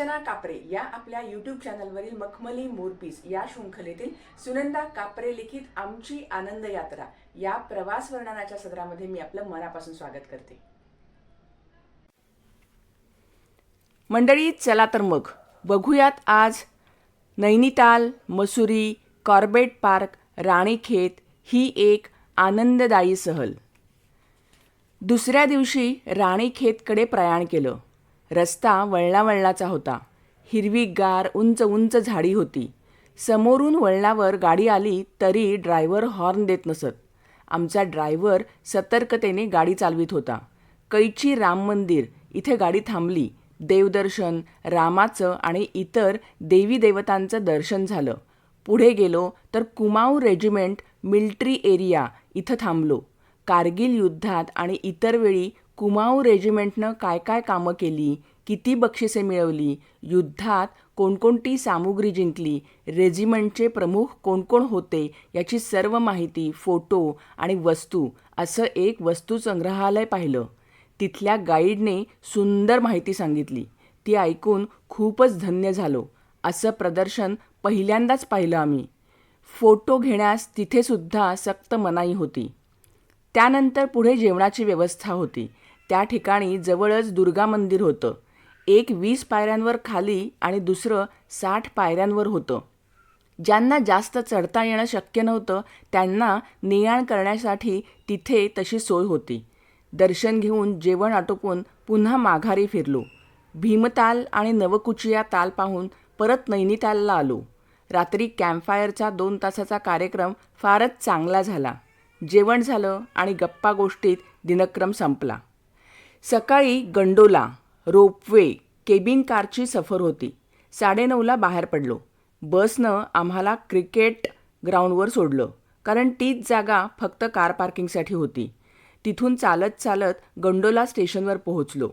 अर्चना कापरे या आपल्या यूट्यूब चॅनलवरील मखमली मोरपीस या शृंखलेतील सुनंदा कापरे लिखित आमची आनंद यात्रा या प्रवास वर्णनाच्या सदरामध्ये मी आपलं मनापासून स्वागत करते. मंडळी चला तर मग बघूयात आज नैनिताल मसुरी कॉर्बेट पार्क राणीखेत ही एक आनंददायी सहल. दुसऱ्या दिवशी राणीखेतकडे प्रयाण केलं. रस्ता वळणावळणाचा होता. हिरवीगार उंच उंच झाडी होती. समोरून वळणावर गाडी आली तरी ड्रायव्हर हॉर्न देत नसत. आमचा ड्रायव्हर सतर्कतेने गाडी चालवित होता. कैची राम मंदिर इथे गाडी थांबली. देवदर्शन रामाचं आणि इतर देवी देवतांचं दर्शन झालं. पुढे गेलो तर कुमाऊ रेजिमेंट मिल्ट्री एरिया इथं थांबलो. कारगिल युद्धात आणि इतर वेळी कुमाऊ रेजिमेंटनं काय काय कामं केली किती बक्षिसे मिळवली युद्धात कोणकोणती सामुग्री जिंकली रेजिमेंटचे प्रमुख कोणकोण होते याची सर्व माहिती फोटो आणि वस्तू असं एक वस्तुसंग्रहालय पाहिलं. तिथल्या गाईडने सुंदर माहिती सांगितली. ती ऐकून खूपच धन्य झालो. असं प्रदर्शन पहिल्यांदाच पाहिलं आम्ही. फोटो घेण्यास तिथेसुद्धा सक्त मनाई होती. त्यानंतर पुढे जेवणाची व्यवस्था होती. त्या ठिकाणी जवळच दुर्गा मंदिर होतं. एक वीस पायऱ्यांवर खाली आणि दुसरं साठ पायऱ्यांवर होतं. ज्यांना जास्त चढता येणं शक्य नव्हतं त्यांना नियाण करण्यासाठी तिथे तशी सोय होती. दर्शन घेऊन जेवण आटोपून पुन्हा माघारी फिरलो. भीमताल आणि नवकुचिया ताल पाहून परत नैनितालला आलो. रात्री कॅम्पफायरचा दोन तासाचा कार्यक्रम फारच चांगला झाला. जेवण झालं आणि गप्पा गोष्टीत दिनक्रम संपला. सकाळी गंडोला रोपवे केबिन कारची सफर होती. साडेनऊला बाहेर पडलो. बसनं आम्हाला क्रिकेट ग्राउंडवर सोडलं कारण तीच जागा फक्त कार पार्किंगसाठी होती. तिथून चालत चालत गंडोला स्टेशनवर पोहोचलो.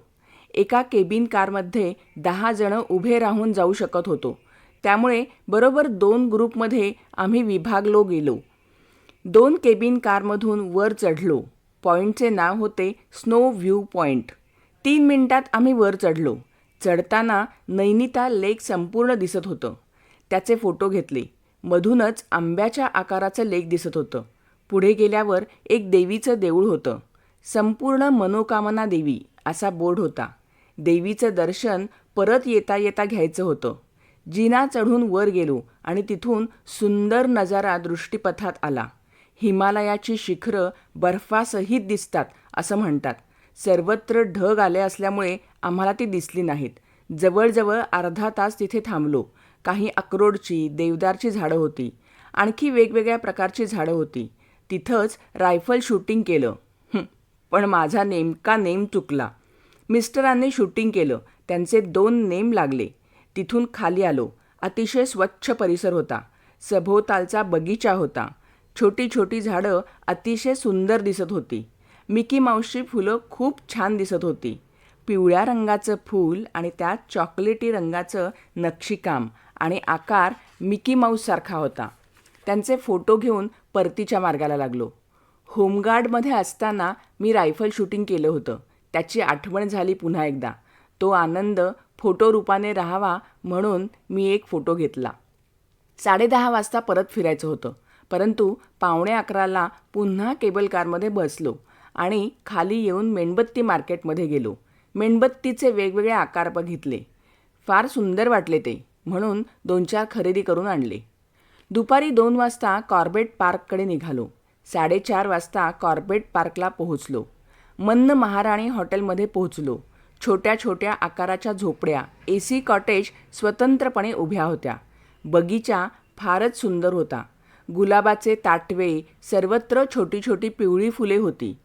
एका केबिन कारमध्ये दहा जणं उभे राहून जाऊ शकत होतो. त्यामुळे बरोबर दोन ग्रुपमध्ये आम्ही विभागलो गेलो. दोन केबिन कारमधून वर चढलो. पॉईंटचे नाव होते स्नो व्ह्यू पॉईंट तीन मिनिटात आम्ही वर चढलो. चढताना नैनिताल लेक संपूर्ण दिसत होतं. त्याचे फोटो घेतले. मधूनच आंब्याच्या आकाराचं लेक दिसत होतं. पुढे गेल्यावर एक देवीचं देऊळ होतं. संपूर्ण मनोकामना देवी असा बोर्ड होता. देवीचं दर्शन परत येता येता घ्यायचं होतं. जिना चढून वर गेलो आणि तिथून सुंदर नजारा दृष्टीपथात आला. हिमालयाची शिखरं बर्फासहित दिसतात असं म्हणतात. सर्वत्र ढग आले असल्यामुळे आम्हाला ती दिसली नाहीत. जवळजवळ अर्धा तास तिथे थांबलो. काही अक्रोडची देवदारची झाडं होती. आणखी वेगवेगळ्या प्रकारची झाडं होती. तिथंच रायफल शूटिंग केलं. पण माझा नेमका नेम चुकला. मिस्टरांनी शूटिंग केलं. त्यांचे दोन नेम लागले. तिथून खाली आलो. अतिशय स्वच्छ परिसर होता. सभोवतालचा बगीचा होता. छोटी छोटी झाडं अतिशय सुंदर दिसत होती. मिकी माऊसची फुलं खूप छान दिसत होती. पिवळ्या रंगाचं फूल आणि त्यात चॉकलेटी रंगाचं नक्षीकाम आणि आकार मिकी माऊससारखा होता. त्यांचे फोटो घेऊन परतीच्या मार्गाला लागलो. होमगार्डमध्ये असताना मी रायफल शूटिंग केलं होतं. त्याची आठवण झाली पुन्हा एकदा. तो आनंद फोटो रूपाने राहावा म्हणून मी एक फोटो घेतला. साडेदहा वाजता परत फिरायचं होतं. परंतु पावणे अकराला पुन्हा केबल कारमध्ये बसलो आणि खाली येऊन मेणबत्ती मार्केटमध्ये गेलो. मेणबत्तीचे वेगवेगळे आकार बघितले. फार सुंदर वाटले ते म्हणून दोन चार खरेदी करून आणले. दुपारी दोन वाजता कॉर्बेट पार्ककडे निघालो. साडेचार वाजता कॉर्बेट पार्कला पोहोचलो. मन्न महाराणी हॉटेलमध्ये पोहोचलो. छोट्या छोट्या आकाराच्या झोपड्या ए सी कॉटेज स्वतंत्रपणे उभ्या होत्या. बगीचा फारच सुंदर होता. गुलाबाचे ताटवे सर्वत्र छोटी छोटी पिवळी फुले होती.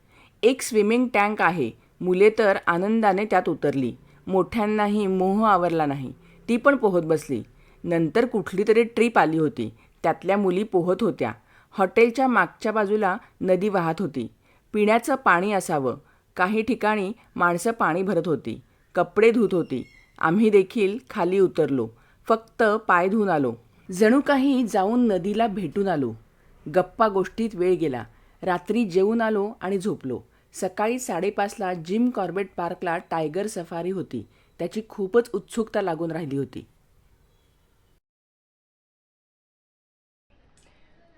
एक स्विमिंग टँक आहे. मुले तर आनंदाने त्यात उतरली. मोठ्यांनाही मोह आवरला नाही. ती पण पोहत बसली. नंतर कुठली तरी ट्रीप आली होती. त्यातल्या मुली पोहत होत्या. हॉटेलच्या मागच्या बाजूला नदी वाहत होती. पिण्याचं पाणी असावं. काही ठिकाणी माणसं पाणी भरत होती. कपडे धुत होती. आम्ही देखील खाली उतरलो. फक्त पाय धुवून आलो. जणू काही जाऊन नदीला भेटून आलो. गप्पा गोष्टीत वेळ गेला. रात्री जेवून आलो आणि झोपलो. सकाळी साडेपाचला जिम कॉर्बेट पार्कला टायगर सफारी होती. त्याची खूपच उत्सुकता लागून राहिली होती.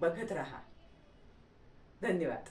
बघत राहा. धन्यवाद.